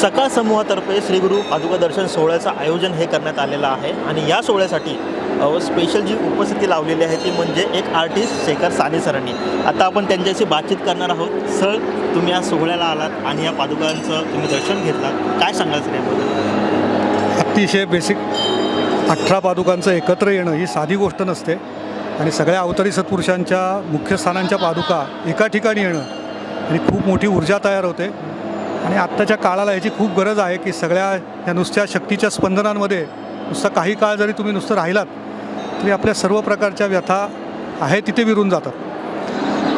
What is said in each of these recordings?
सकाळ समूहातर्फे श्री गुरु पादुका दर्शन सोहळ्याचं आयोजन हे करण्यात आलेलं आहे. आणि या सोहळ्यासाठी स्पेशल जी उपस्थिती लावलेली आहे ती म्हणजे एक आर्टिस्ट शेखर साने सरांनी. आता आपण त्यांच्याशी बातचीत करणार आहोत. सर तुम्ही या सोहळ्याला आलात आणि या पादुकांचं तुम्ही दर्शन घेतलात. काय सांगाल सर याबद्दल? अतिशय बेसिक अठरा पादुकांचं एकत्र येणं ही साधी गोष्ट नसते. आणि सगळ्या अवतारी सत्पुरुषांच्या मुख्य स्थानांच्या पादुका एका ठिकाणी येणं आणि खूप मोठी ऊर्जा तयार होते. आणि आत्ताच्या काळाला याची खूप गरज आहे की सगळ्या या नुसत्या शक्तीच्या स्पंदनांमध्ये नुसता काही काळ जरी तुम्ही नुसतं राहिलात तरी आपल्या सर्व प्रकारच्या व्यथा आहे तिथे विरून जातात.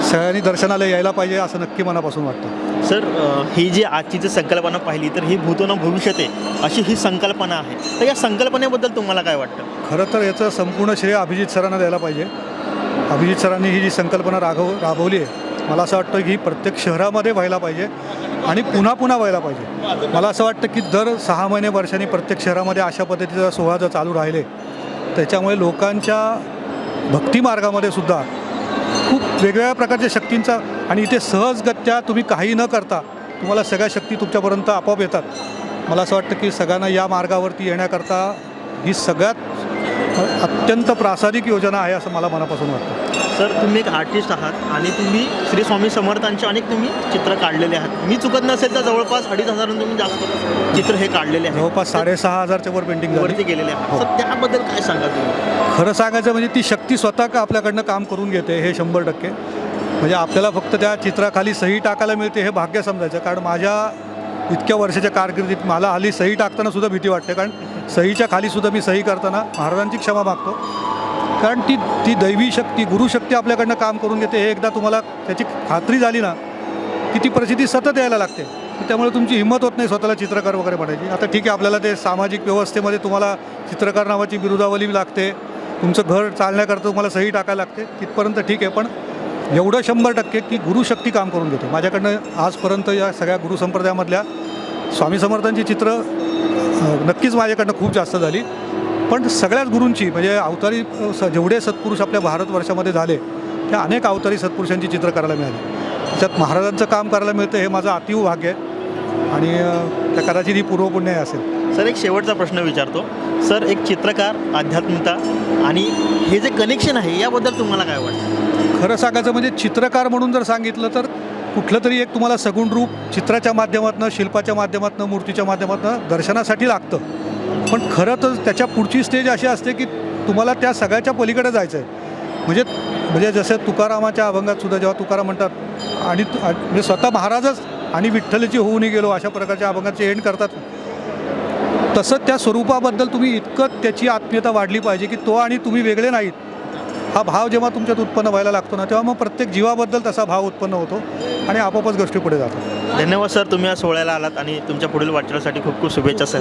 सगळ्यांनी दर्शनाला यायला पाहिजे असं नक्की मनापासून वाटतं. सर ही जी आजची जी संकल्पना पाहिली तर ही भूतो न भविष्यते अशी ही संकल्पना आहे. तर या संकल्पनेबद्दल तुम्हाला काय वाटतं? खरं तर याचं संपूर्ण श्रेय अभिजित सरांना द्यायला पाहिजे. अभिजित सरांनी ही जी संकल्पना राघव राबवली आहे मला असं वाटतं की ही प्रत्येक शहरामध्ये व्हायला पाहिजे आणि पुन्हा पुन्हा व्हायला पाहिजे. मला असं वाटतं की दर सहा महिने वर्षांनी प्रत्येक शहरामध्ये अशा पद्धतीचा सोहळा जर चालू राहिले त्याच्यामुळे लोकांच्या भक्तिमार्गामध्ये सुद्धा खूप वेगवेगळ्या प्रकारच्या शक्तींचा आणि इथे सहजगत्या तुम्ही काही न करता तुम्हाला सगळ्या शक्ती तुमच्यापर्यंत आपोआप येतात. मला असं वाटतं की सगळ्यांना या मार्गावरती येण्याकरता ही सगळ्यात अत्यंत प्रासादिक योजना आहे असं मला मनापासून वाटतं. सर तुम्ही एक आर्टिस्ट आहात आणि तुम्ही श्री स्वामी समर्थांचे अनेक तुम्ही चित्र काढलेले आहात. मी चुकत नसेल तर जवळपास अडीच हजारांहून तुम्ही जास्त चित्र हे काढलेले आहे जवळपास साडेसहा हजारच्या वर पेंटिंग वरती गेलेले आहे हो. तर त्याबद्दल काय सांगा तुम्ही? खरं सांगायचं म्हणजे ती शक्ती स्वतः का आपल्याकडनं काम करून घेते हे शंभर टक्के. म्हणजे आपल्याला फक्त त्या चित्राखाली सही टाकायला मिळते हे भाग्य समजायचं. कारण माझ्या इतक्या वर्षाच्या कारकिर्दीत मला हल्ली सही टाकताना सुद्धा भीती वाटते. कारण सहीच्या खालीसुद्धा मी सही करताना महाराजांची क्षमा मागतो. कारण ती ती दैवी शक्ती गुरुशक्ती आपल्याकडनं काम करून घेते हे एकदा तुम्हाला त्याची खात्री झाली ना की ती परिस्थिती सतत यायला लागते. त्यामुळे तुमची हिंमत होत नाही स्वतःला चित्रकार वगैरे म्हणायची आता ठीक आहे आपल्याला ते सामाजिक व्यवस्थेमध्ये तुम्हाला चित्रकार नावाची बिरुदावली लागते. तुमचं घर चालण्याकरता तुम्हाला सही टाकायला लागते. तिथपर्यंत ठीक आहे पण एवढं शंभर टक्के की गुरुशक्ती काम करून घेते. माझ्याकडनं आजपर्यंत या सगळ्या गुरुसंप्रदायामधल्या स्वामी समर्थांची चित्र नक्कीच माझ्याकडनं खूप जास्त झाली. पण सगळ्याच गुरूंची म्हणजे अवतारी स- जेवढे सत्पुरुष आपल्या भारतवर्षामध्ये झाले त्या अनेक अवतारी सत्पुरुषांची चित्र करायला मिळाली. त्यात महाराजांचं काम करायला मिळतं हे माझं अतिव भाग्य आहे. आणि त्या कदाचित ही पूर्वपुण्य असेल. सर एक शेवटचा प्रश्न विचारतो. सर एक चित्रकार आध्यात्मिकता आणि हे जे कनेक्शन आहे याबद्दल तुम्हाला काय वाटतं? खरं सांगायचं म्हणजे चित्रकार म्हणून जर सांगितलं तर कुठलं तरी एक तुम्हाला सगुण रूप चित्राच्या माध्यमातून शिल्पाच्या माध्यमातून मूर्तीच्या माध्यमातून दर्शनासाठी लागतं. पण खरं तर त्याच्या पुढची स्टेज अशी असते की तुम्हाला त्या सगळ्याच्या पलीकडे जायचं आहे म्हणजे म्हणजे जसं तुकारामाच्या अभंगात सुद्धा जेव्हा तुकाराम म्हणतात आणि म्हणजे स्वतः महाराजच आणि विठ्ठलची होऊनही गेलो अशा प्रकारच्या अभंगाचे एंड करतात. तसं त्या स्वरूपाबद्दल तुम्ही इतकं त्याची आत्मीयता वाढली पाहिजे की तो आणि तुम्ही वेगळे नाहीत. हा भाव जेव्हा तुमच्यात उत्पन्न व्हायला लागतो ना तेव्हा मग प्रत्येक जीवाबद्दल तसा भाव उत्पन्न होतो आणि आपोआपच गोष्टी पुढे जातात. धन्यवाद सर तुम्ही या सोहळ्याला आलात आणि तुमच्या पुढील वाटचालीसाठी खूप खूप शुभेच्छा सर.